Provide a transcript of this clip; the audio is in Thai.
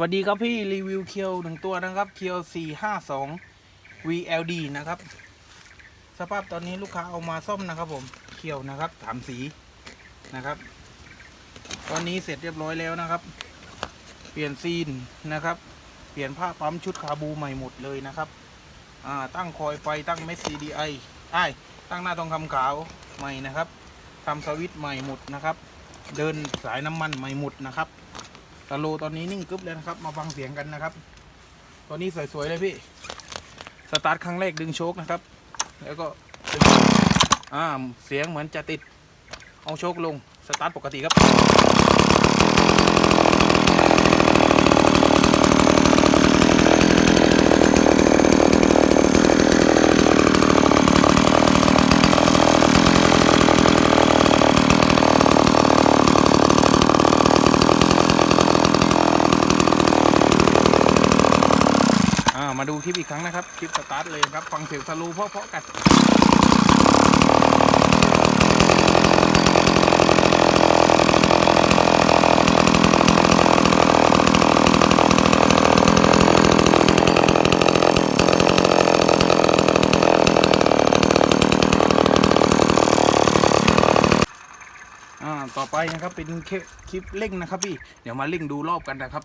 วัสดีครับพี่รีวิวเคียวหนึ่งตัวนะครับเคียว452 VLD นะครับ สภาพตอนนี้ลูกค้าเอามาซ่อมนะครับ ผมเคียวนะครับสามสีนะครับ ตอนนี้เสร็จเรียบร้อยแล้วนะครับ เปลี่ยนซีนนะครับ เปลี่ยนผ้าปั๊มชุดคาบูใหม่หมดเลยนะครับอ่าตั้งคอยไฟตั้งเมส CDI ไอ้ตั้งหน้าทองคำขาวใหม่นะครับทำสวิตช์ใหม่หมดนะครับ เดินสายน้ำมันใหม่หมดนะครับ ตะโลตอนนี้นิ่งกึ๊บเลยนะครับ มาฟังเสียงกันนะครับตอนนี้สวยๆเลยพี่ สตาร์ทครั้งแรกดึงโชคนะครับ แล้วก็ดึงอ่าเสียงเหมือนจะติด เอาโชคลง สตาร์ทปกติครับามาดูคลิปอีกครั้งนะครับ คลิปสตาร์ทเลยครับ ฟังเสียงสลูเพราะๆกันอ่าต่อไปนะครับเป็นคลิปคลิปเร่งนะครับพี่ เดี๋ยวมาเร่งดูรอบกันนะครับ